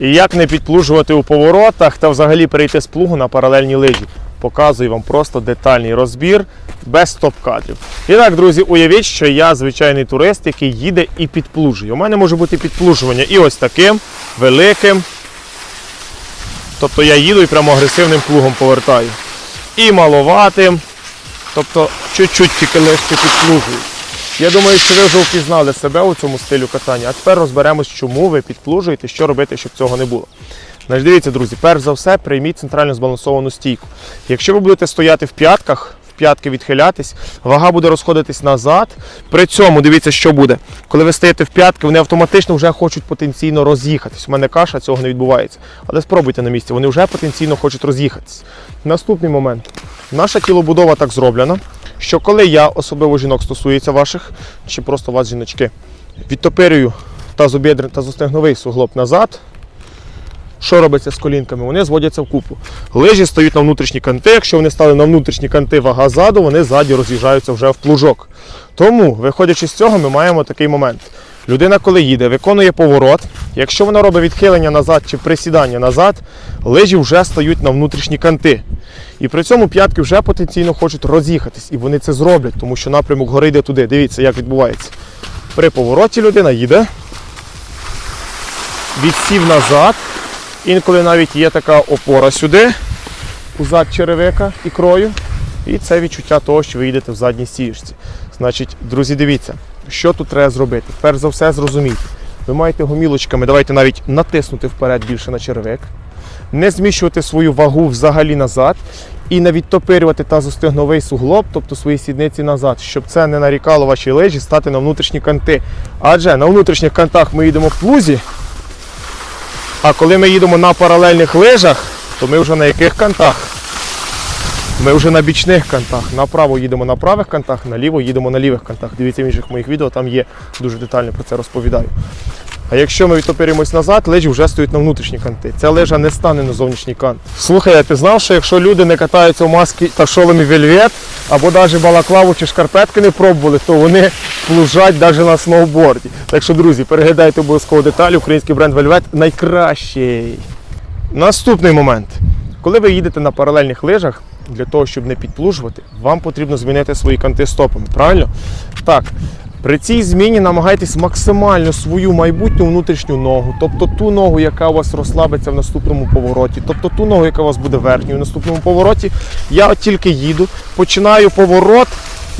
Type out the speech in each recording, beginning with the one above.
І як не підплужувати у поворотах та взагалі перейти з плугу на паралельні лижі. Показую вам просто детальний розбір без стоп-кадрів. І так, друзі, уявіть, що я звичайний турист, який їде і підплужує. У мене може бути підплужування і ось таким великим. Тобто я їду і прямо агресивним плугом повертаю. І маловатим. Тобто чуть-чуть тільки легше підплужую. Я думаю, що ви вже впізнали себе у цьому стилю катання. А тепер розберемось, чому ви підплужуєте, що робити, щоб цього не було. Значить, дивіться, друзі, перш за все, прийміть центрально збалансовану стійку. Якщо ви будете стояти в п'ятках, в п'ятки відхилятись, вага буде розходитись назад. При цьому дивіться, що буде. Коли ви стоїте в п'ятки, вони автоматично вже хочуть потенційно роз'їхатись. У мене каша, цього не відбувається. Але спробуйте на місці, вони вже потенційно хочуть роз'їхатись. Наступний момент. Наша тілобудова так зроблена, що коли я, особливо жінок стосується ваших, чи просто вас, жіночки, відтопирюю тазобідр, тазостегновий суглоб назад, що робиться з колінками? Вони зводяться в купу. Лижі стають на внутрішні канти. Якщо вони стали на внутрішні канти вага ззаду, вони ззаді роз'їжджаються вже в плужок. Тому, виходячи з цього, ми маємо такий момент. Людина, коли їде, виконує поворот. Якщо вона робить відхилення назад чи присідання назад, лижі вже стають на внутрішні канти. І при цьому п'ятки вже потенційно хочуть роз'їхатись. І вони це зроблять, тому що напрямок гори йде туди. Дивіться, як відбувається. При повороті людина їде, відсів назад. Інколи навіть є така опора сюди, у зад черевика ікрою. І це відчуття того, що ви їдете в задній стіжці. Значить, друзі, дивіться, що тут треба зробити. Перш за все, зрозумійте. Ви маєте гомілочками, давайте навіть натиснути вперед більше на черевик, не зміщувати свою вагу взагалі назад і не відтопирювати тазостегновий суглоб, тобто свої сідниці назад, щоб це не нарікало ваші лежі стати на внутрішні канти. Адже на внутрішніх кантах ми їдемо в плузі, а коли ми їдемо на паралельних лижах, то ми вже на яких кантах? Ми вже на бічних кантах. Направо їдемо на правих кантах, наліво їдемо на лівих кантах. Дивіться в інших моїх відео, там є дуже детально про це розповідаю. А якщо ми відтопирюємось назад, лижі вже стоять на внутрішні канти. Ця лижа не стане на зовнішній кант. Слухай, а ти знав, що якщо люди не катаються в маски та шоломі вельвет, або навіть балаклаву чи шкарпетки не пробували, то вони плужать навіть на сноуборді. Так що, друзі, переглядайте обов'язково деталі. Український бренд Вельвет найкращий. Наступний момент. Коли ви їдете на паралельних лижах, для того, щоб не підплужувати, вам потрібно змінити свої канти стопами. Правильно? Так. При цій зміні намагайтесь максимально свою майбутню внутрішню ногу, тобто ту ногу, яка у вас розслабиться в наступному повороті, тобто ту ногу, яка у вас буде верхньою в наступному повороті. Я от тільки їду, починаю поворот,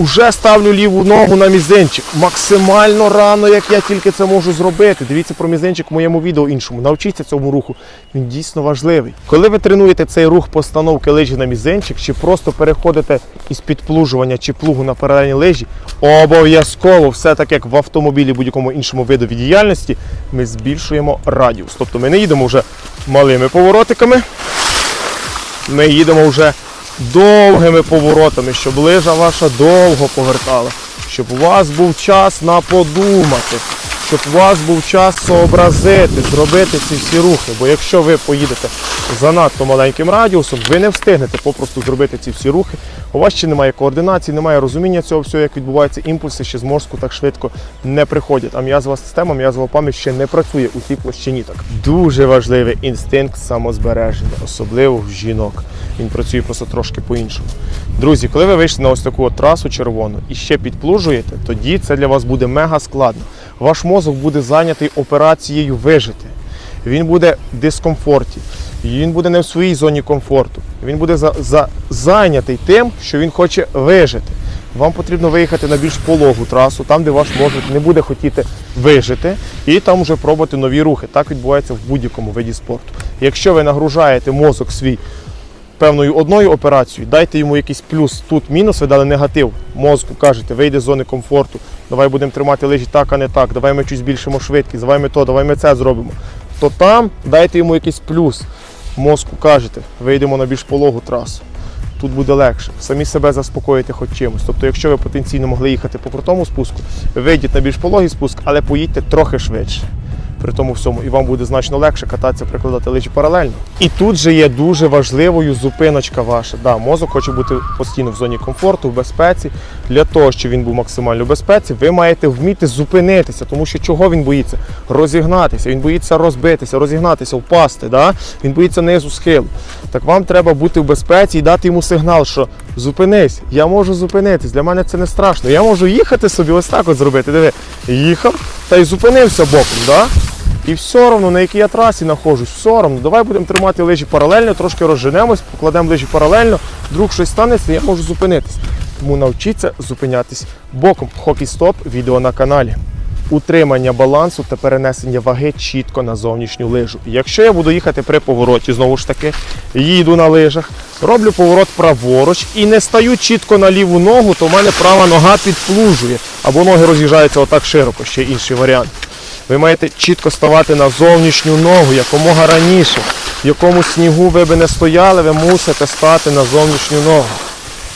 уже ставлю ліву ногу на мізинчик. Максимально рано, як я тільки це можу зробити. Дивіться про мізинчик в моєму відео іншому. Навчіться цьому руху. Він дійсно важливий. Коли ви тренуєте цей рух постановки лижі на мізинчик, чи просто переходите із підплужування чи плугу на паралельні лижі, обов'язково, все так як в автомобілі будь-якому іншому видові діяльності, ми збільшуємо радіус. Тобто ми не їдемо вже малими поворотиками, ми їдемо вже довгими поворотами, щоб лижа ваша довго повертала, щоб у вас був час на подумати, щоб у вас був час сообразити, зробити ці всі рухи. Бо якщо ви поїдете занадто маленьким радіусом, ви не встигнете попросту зробити ці всі рухи. У вас ще немає координації, немає розуміння цього всього, як відбуваються імпульси, ще з мозку так швидко не приходять. А м'язова система, м'язова пам'ять ще не працює у цій площині. Так дуже важливий інстинкт самозбереження, особливо в жінок. Він працює просто трошки по-іншому. Друзі, коли ви вийшли на ось таку от трасу червону і ще підплужуєте, тоді це для вас буде мега складно. Ваш мозок буде зайнятий операцією вижити. Він буде в дискомфорті, він буде не в своїй зоні комфорту. Він буде за, за, зайнятий тим, що він хоче вижити. Вам потрібно виїхати на більш пологу трасу, там, де ваш мозок не буде хотіти вижити, і там вже пробувати нові рухи. Так відбувається в будь-якому виді спорту. Якщо ви нагружаєте мозок свій певною одною операцією, дайте йому якийсь плюс, тут мінус, ви дали негатив. Мозку кажете, вийде з зони комфорту, давай будемо тримати лижі так, а не так, давай ми щось збільшимо швидкість, давай ми то, давай ми це зробимо. То там дайте йому якийсь плюс. Мозку кажете, вийдемо на більш пологу трасу. Тут буде легше. Самі себе заспокоїте хоч чимось. Тобто, якщо ви потенційно могли їхати по крутому спуску, вийдіть на більш пологий спуск, але поїдьте трохи швидше. При тому всьому, і вам буде значно легше кататися, прикладати лижі паралельно. І тут же є дуже важливою зупиночка ваша. Да, мозок хоче бути постійно в зоні комфорту, в безпеці. Для того, щоб він був максимально в безпеці, ви маєте вміти зупинитися, тому що чого він боїться? Розігнатися. Він боїться розбитися, розігнатися, впасти. Да? Він боїться низу схилу. Так вам треба бути в безпеці і дати йому сигнал, що зупинись, я можу зупинитись. Для мене це не страшно. Я можу їхати собі ось так от зробити. Диви, їхав та й зупинився боком. Да? І все одно, на якій я трасі знаходжусь, все одно. Давай будемо тримати лижі паралельно, трошки розженемось, покладемо лижі паралельно, вдруг щось станеться, я можу зупинитись. Тому навчіться зупинятись боком. Хокей стоп, відео на каналі. Утримання балансу та перенесення ваги чітко на зовнішню лижу. Якщо я буду їхати при повороті, знову ж таки, їду на лижах, роблю поворот праворуч і не стаю чітко на ліву ногу, то в мене права нога підплужує, або ноги роз'їжджаються отак широко, ще інший варіант. Ви маєте чітко ставати на зовнішню ногу якомога раніше. В якому снігу ви би не стояли, ви мусите стати на зовнішню ногу.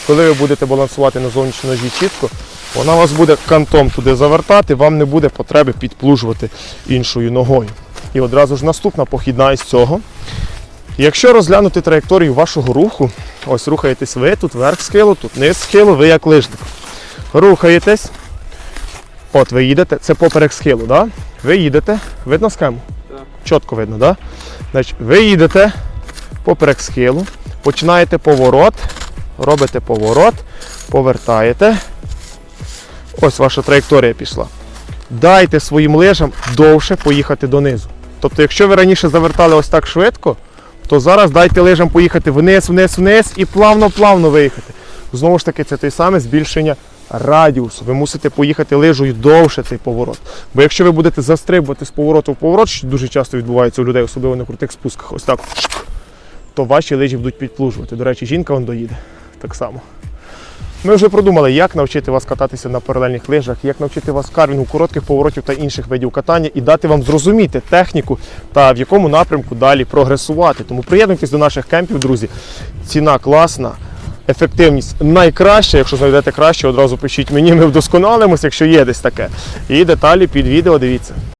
Коли ви будете балансувати на зовнішній ножі чітко, вона вас буде кантом туди завертати, вам не буде потреби підплужувати іншою ногою. І одразу ж наступна похідна із цього. Якщо розглянути траєкторію вашого руху, ось рухаєтесь ви, тут верх схилу, тут низ схилу, ви як лижник. Рухаєтесь, От ви їдете, це поперек схилу, да? Ви їдете, видно схему? Так. Чітко видно, да? Значить, ви їдете поперек схилу, починаєте поворот, робите поворот, повертаєте. Ось ваша траєкторія пішла. Дайте своїм лижам довше поїхати донизу. Тобто, якщо ви раніше завертали ось так швидко, то зараз дайте лижам поїхати вниз, вниз, вниз і плавно-плавно виїхати. Знову ж таки, це те саме збільшення радіусу. Ви мусите поїхати лижею довше цей поворот. Бо якщо ви будете застрибувати з повороту в поворот, що дуже часто відбувається у людей, особливо на крутих спусках, ось так, то ваші лижі будуть підплужувати. До речі, жінка вон доїде так само. Ми вже продумали, як навчити вас кататися на паралельних лижах, як навчити вас карвінгу, коротких поворотів та інших видів катання і дати вам зрозуміти техніку та в якому напрямку далі прогресувати. Тому приєднуйтесь до наших кемпів, друзі. Ціна класна. Ефективність найкраща. Якщо знайдете краще, одразу пишіть мені, ми вдосконалимось, якщо є десь таке. І деталі під відео дивіться.